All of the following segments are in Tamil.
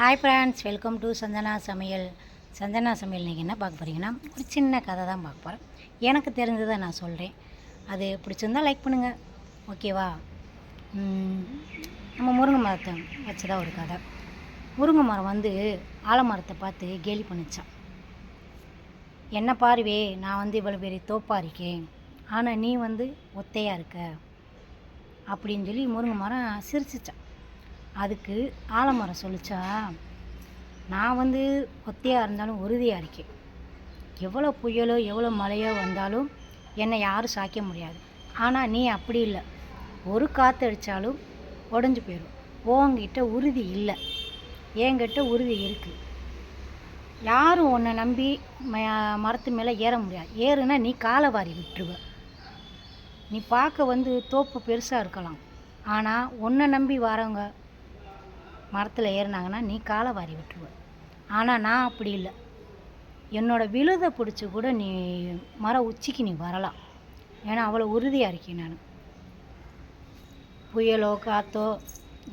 Hi friends welcome to Chandana Samayal Chandana Samayal நீங்கள் என்ன பார்க்க போகிறீங்கன்னா ஒரு சின்ன கதை தான் பார்க்க போகிறேன் எனக்கு தெரிஞ்சதை நான் சொல்கிறேன் அது பிடிச்சிருந்தா லைக் பண்ணுங்கள் ஓகேவா நம்ம முருங்கை மரத்தை வச்சதா ஒரு கதை. முருங்கை மரம் வந்து ஆலமரத்தை பார்த்து கேலி பண்ணிச்சான். என்ன பாருவே நான் வந்து இவ்வளோ பெரிய தோப்பாக இருக்கேன். ஆனால் நீ வந்து ஒத்தையாக இருக்க. அப்படின்னு சொல்லி முருங்கை மரம் சிரிச்சிச்சான். அதுக்கு ஆலமரம் சொல்லிச்சா? நான் வந்து ஒத்தையாக இருந்தாலும் உறுதியாக இருக்கேன். எவ்வளோ புயலோ எவ்வளோ மழையோ வந்தாலும் என்னை யாரும் சாய்க்க முடியாது. ஆனால் நீ அப்படி இல்லை. ஒரு காற்று அடித்தாலும் உடஞ்சி போயிடும் உங்ககிட்ட உறுதி இல்லை. என்கிட்ட உறுதி இருக்குது யாரும் உன்னை நம்பி ம- மரத்து மேலே ஏற முடியாது. ஏறுனா நீ காலை வாரி விட்டுருவ. நீ பார்க்க வந்து தோப்பு பெருசாக இருக்கலாம். ஆனால் உன்னை நம்பி வரவங்க மரத்தில் ஏறினாங்கன்னா நீ காலை வாரி விட்டுருவ. ஆனால் நான் அப்படி இல்லை. என்னோட விழுதை பிடிச்சி கூட நீ மர உச்சிக்கு நீ வரலாம். ஏன்னா அவ்வளோ உறுதியாக இருக்கேன் நான். புயலோ காற்றோ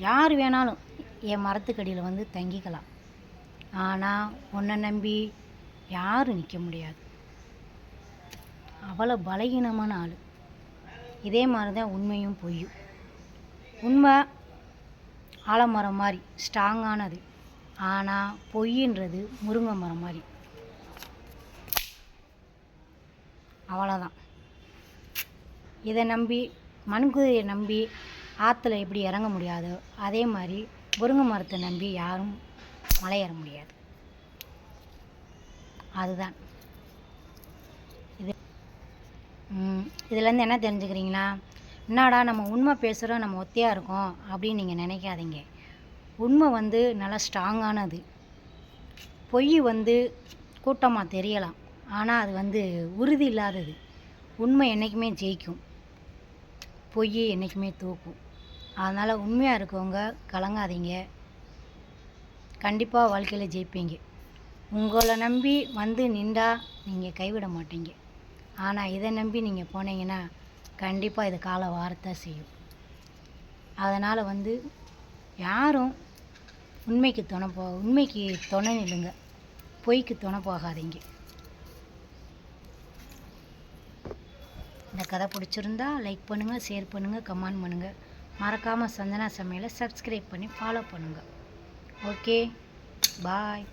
யார் வேணாலும் என் மரத்துக்கடியில் வந்து தங்கிக்கலாம். ஆனால் உன்னை நம்பி யாரும் நிற்க முடியாது. அவ்வளோ பலகீனமான ஆள். இதே மாதிரி தான் உண்மையும் பொய்யும். உண்மை ஆலமரம் மாதிரி ஸ்ட்ராங்கானது. ஆனால் பொய்ன்றது முருங்கை மரம் மாதிரி. அவ்வளோதான் இதை நம்பி மண்குதிரையை நம்பி ஆற்றுல எப்படி இறங்க முடியாதோ அதே மாதிரி முருங்கை மரத்தை நம்பி யாரும் மலை ஏற முடியாது. அதுதான். இது இதுலேருந்து என்ன தெரிஞ்சுக்கிறீங்கன்னா என்னடா நம்ம உண்மை பேசுகிறோம் நம்ம ஒத்தையாக இருக்கோம் அப்படின்னு நீங்கள் நினைக்காதீங்க. உண்மை வந்து நல்லா ஸ்ட்ராங்கானது பொய் வந்து கூட்டமாக தெரியலாம். ஆனால் அது வந்து உறுதி இல்லாதது. உண்மை என்றைக்குமே ஜெயிக்கும். பொய் என்றைக்குமே தூக்கும். அதனால் உண்மையாக இருக்கவங்க கலங்காதீங்க. கண்டிப்பாக வாழ்க்கையில் ஜெயிப்பீங்க. உங்களை நம்பி வந்து நின்றா நீங்கள் கைவிட மாட்டீங்க. ஆனால் இதை நம்பி நீங்கள் போனீங்கன்னா கண்டிப்பாக இது காலை வாரத்தான் செய்யும். அதனால் வந்து யாரும் உண்மைக்கு துணை போ உண்மைக்கு துணை நில்லுங்க. பொய்க்கு துணை போகாதீங்க. இந்த கதை பிடிச்சிருந்தா லைக் பண்ணுங்கள் ஷேர் பண்ணுங்கள் கமெண்ட் பண்ணுங்கள் மறக்காமல் சந்தனா சமையலை சப்ஸ்கிரைப் பண்ணி ஃபாலோ பண்ணுங்கள் ஓகே பாய்